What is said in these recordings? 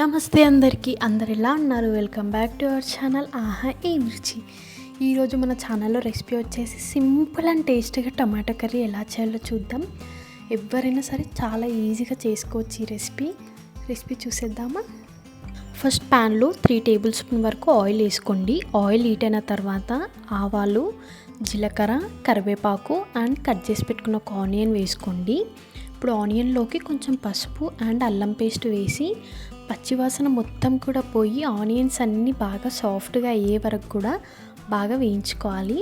నమస్తే అందరికీ అందరు ఎలా ఉన్నారు? Welcome back to our channel ఆహా ఈ రుచి ఈరోజు మన ఛానల్లో రెసిపీ వచ్చేసి సింపుల్ అండ్ టేస్టీగా టమాటా కర్రీ ఎలా చేయాలో చూద్దాం. ఎవరైనా సరే చాలా ఈజీగా చేసుకోవచ్చు ఈ రెసిపీ రెసిపీ చూసేద్దామా? ఫస్ట్ ప్యాన్లో త్రీ టేబుల్ స్పూన్ వరకు ఆయిల్ వేసుకోండి. ఆయిల్ హీట్ అయిన తర్వాత ఆవాలు జీలకర్ర కరివేపాకు అండ్ కట్ చేసి పెట్టుకున్న ఒక ఆనియన్ వేసుకోండి. ఇప్పుడు ఆనియన్లోకి కొంచెం పసుపు అండ్ అల్లం పేస్ట్ వేసి పచ్చివాసన మొత్తం కూడా పోయి ఆనియన్స్ అన్నీ బాగా సాఫ్ట్గా అయ్యే వరకు కూడా బాగా వేయించుకోవాలి.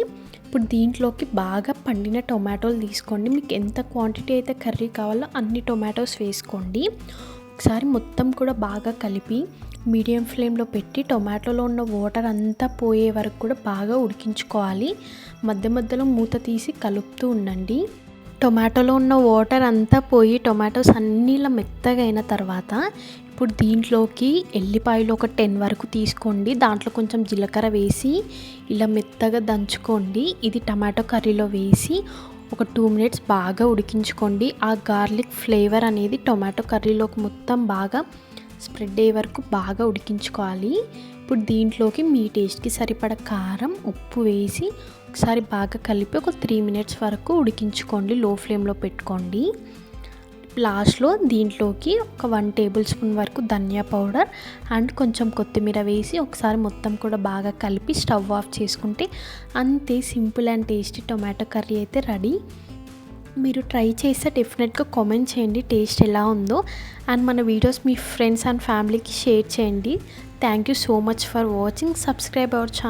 ఇప్పుడు దీంట్లోకి బాగా పండిన టొమాటోలు తీసుకోండి. మీకు ఎంత క్వాంటిటీ అయితే కర్రీ కావాలో అన్ని టొమాటోస్ వేసుకోండి. ఒకసారి మొత్తం కూడా బాగా కలిపి మీడియం ఫ్లేమ్లో పెట్టి టొమాటోలో ఉన్న వాటర్ అంతా పోయే వరకు కూడా బాగా ఉడికించుకోవాలి. మధ్య మధ్యలో మూత తీసి కలుపుతూ ఉండండి. టొమాటోలో ఉన్న వాటర్ అంతా పోయి టొమాటోస్ అన్నీ ఇలా మెత్తగా అయిన తర్వాత ఇప్పుడు దీంట్లోకి ఎల్లిపాయలు ఒక టెన్ వరకు తీసుకోండి. దాంట్లో కొంచెం జీలకర్ర వేసి ఇలా మెత్తగా దంచుకోండి. ఇది టమాటో కర్రీలో వేసి ఒక టూ మినిట్స్ బాగా ఉడికించుకోండి. ఆ గార్లిక్ ఫ్లేవర్ అనేది టొమాటో కర్రీలోకి మొత్తం బాగా స్ప్రెడ్ అయ్యే వరకు బాగా ఉడికించుకోవాలి. ఇప్పుడు దీంట్లోకి మీ టేస్ట్కి సరిపడ కారం ఉప్పు వేసి ఒకసారి బాగా కలిపి ఒక త్రీ మినిట్స్ వరకు ఉడికించుకోండి. లో ఫ్లేమ్లో పెట్టుకోండి. లాస్ట్లో దీంట్లోకి ఒక వన్ టేబుల్ స్పూన్ వరకు ధనియా పౌడర్ అండ్ కొంచెం కొత్తిమీర వేసి ఒకసారి మొత్తం కూడా బాగా కలిపి స్టవ్ ఆఫ్ చేసుకుంటే అంతే simple and tasty tomato curry అయితే రెడీ. మీరు ట్రై చేస్తే డెఫినెట్గా కామెంట్ చేయండి టేస్ట్ ఎలా ఉందో. అండ్ మన వీడియోస్ మీ ఫ్రెండ్స్ అండ్ ఫ్యామిలీకి షేర్ చేయండి. Thank you so much for watching. Subscribe our channel